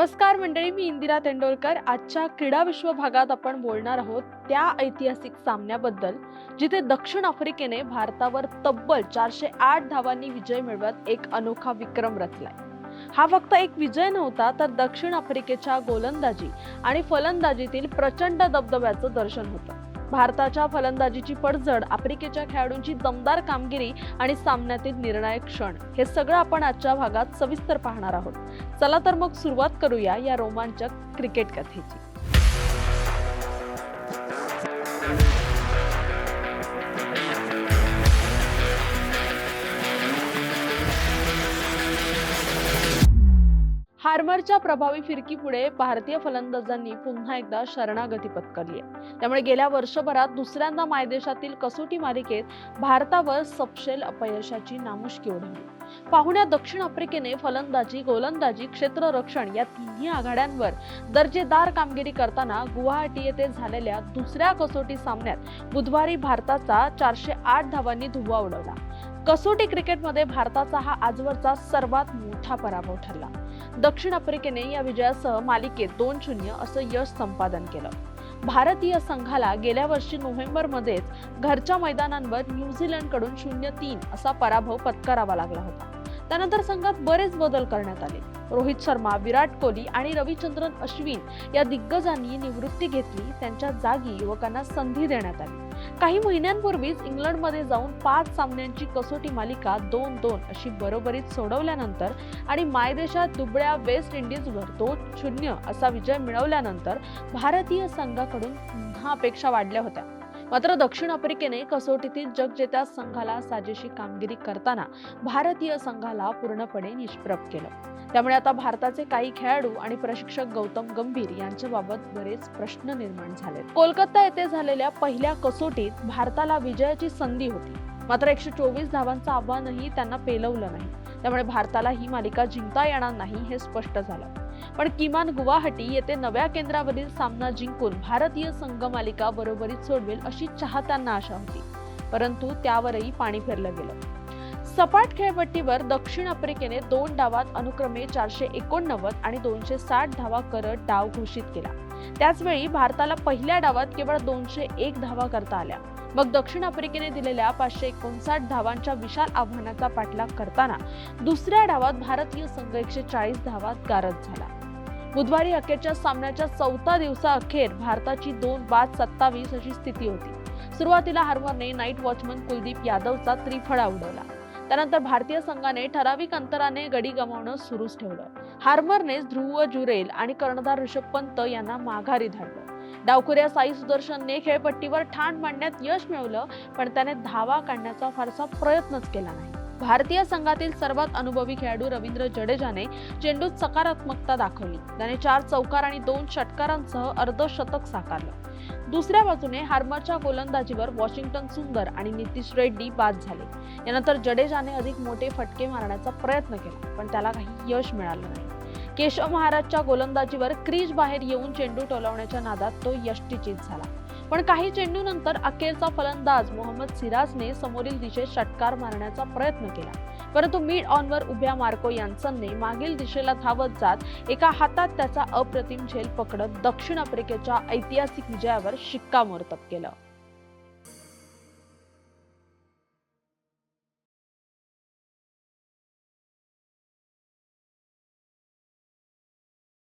नमस्कार मंडळी मी इंदिरा तेंडोलकर. आजच्या क्रीडा विश्व भागात आपण बोलणार आहोत त्या ऐतिहासिक सामन्याबद्दल जिथे दक्षिण आफ्रिकेने भारतावर तब्बल चारशे आठ धावांनी विजय मिळवत एक अनोखा विक्रम रचलाय. हा फक्त एक विजय नव्हता तर दक्षिण आफ्रिकेच्या गोलंदाजी आणि फलंदाजीतील प्रचंड दबदब्याचं दर्शन होतं. भारताच्या फलंदाजीची पडझड आफ्रिकेच्या खेळाडूंची दमदार कामगिरी आणि सामन्यातील निर्णायक क्षण. हे सगळं आपण आजच्या भागात सविस्तर पाहणार आहोत. चला तर मग सुरुवात करूया या रोमांचक क्रिकेट कथेची. फार्मरच्या प्रभावी फिरकीपुढे भारतीय फलंदाजांनी पुन्हा एकदा शरणागती पत्करली आहे. त्यामुळे गेल्या वर्षभरात दुसऱ्यांदा मायदेशातील कसोटी मालिकेत भारतावर सपशेल अपयशाची नामुष्की ओढवली. पाहुण्या दक्षिण आफ्रिकेने फलंदाजी गोलंदाजी क्षेत्ररक्षण या तिन्ही आघाड्यांवर दर्जेदार कामगिरी करताना गुवाहाटी येथे झालेल्या दुसऱ्या कसोटी सामन्यात बुधवारी भारताचा चारशे आठ धावांनी धुव्वा उडवला. कसोटी क्रिकेटमध्ये भारताचा हा आजवरचा सर्वात मोठा पराभव ठरला. दक्षिण आफ्रिकेने या विजयासह मालिकेत दोन शून्य असं यश संपादन केलं. भारतीय संघाला गेल्या वर्षी नोव्हेंबरमध्येच घरच्या मैदानांवर न्यूझीलंडकडून शून्य तीन असा पराभव पत्करावा लागला होता. त्यानंतर संघात बरेच बदल करण्यात आले. रोहित शर्मा विराट कोहली आणि रविचंद्रन अश्विन या दिग्गजांनी निवृत्ती घेतली. त्यांच्या जागी युवकांना संधी देण्यात आली. काही महिन्यांपूर्वीच इंग्लंडमध्ये जाऊन पाच सामन्यांची कसोटी मालिका दोन दोन अशी बरोबरीत सोडवल्यानंतर आणि मायदेशात दुबळ्या वेस्ट इंडिजवर दोन शून्य असा विजय मिळवल्यानंतर भारतीय संघाकडून पुन्हा अपेक्षा वाढल्या होत्या. मात्र दक्षिण आफ्रिकेने कसोटीतील जगजेत्या संघाला साजेशी कामगिरी करताना भारतीय संघाला पूर्णपणे निष्प्रभ केलं. त्यामुळे आता भारताचे काही खेळाडू आणि प्रशिक्षक गौतम गंभीर यांच्याबाबत बरेच प्रश्न निर्माण झाले कोलकाता येथे झालेल्या पहिल्या कसोटीत भारताला विजयाची संधी होती. मात्र एकशे चोवीस धावांचं आव्हानही त्यांना पेलवलं नाही. त्यामुळे भारताला ही मालिका जिंकता येणार नाही हे स्पष्ट झालं. पण किमान गुवाहाटी येथे नव्या केंद्रावरील सामना जिंकून भारतीय संघ मालिका बरोबरीत सोडवेल अशी चाहत्यांना आशा होती. परंतु त्यावरही पाणी फिरलं गेलं. सपाट खेळपट्टीवर दक्षिण आफ्रिकेने दोन डावात अनुक्रमे चारशे एकोणनव्वद आणि दोनशे साठ धावा करत डाव घोषित केला. त्याचवेळी भारताला पहिल्या डावात केवळ दोनशे एक धावा करता आल्या. मग दक्षिण आफ्रिकेने दिलेल्या पाचशे एकोणसाठ धावांच्या विशाल आव्हानाचा पाठलाग करताना दुसऱ्या डावात भारतीय संघ एकशे चाळीस धावात गारद झाला. बुधवारी अखेरच्या सामन्याच्या चौथा दिवसा अखेर भारताची दोन बाद सत्तावीस अशी स्थिती होती. सुरुवातीला हार्मरने नाईट वॉचमन कुलदीप यादवचा त्रिफळा उडवला. त्यानंतर भारतीय संघाने ठराविक अंतराने गडी गमावणं सुरूच ठेवलं. हार्मरने ध्रुव जुरेल आणि कर्णधार ऋषभ पंत यांना माघारी धाडलं डावखुऱ्या साई सुदर्शनने खेळपट्टीवर ठाण मांडण्यात यश मिळवलं पण त्याने धावा काढण्याचा फारसा प्रयत्नच केला नाही. भारतीय संघातील सर्वात अनुभवी खेळाडू रवींद्र जडेजाने चेंडूत सकारात्मकता दाखवली. त्याने चार चौकार आणि दोन षटकारांसह अर्धशतक साकारलं. दुसऱ्या बाजूने हार्मरच्या गोलंदाजीवर वॉशिंग्टन सुंदर आणि नितीश रेड्डी बाद झाले. यानंतर जडेजाने अधिक मोठे फटके मारण्याचा प्रयत्न केला पण त्याला काही यश मिळालं नाही. केशव महाराजच्या गोलंदाजीवर क्रीज बाहेर येऊन चेंडू टोलवण्याच्या नादात तो यष्टीचित झाला. पण काही चेंडूनंतर अखेरचा फलंदाज मोहम्मद सिराजने समोरील दिशेत षटकार मारण्याचा प्रयत्न केला. परंतु मिड ऑनवर उभ्या मार्को यांसनने मागील दिशेला धावत जात एका हातात त्याचा अप्रतिम झेल पकडत दक्षिण आफ्रिकेच्या ऐतिहासिक विजयावर शिक्कामोर्तब केलं.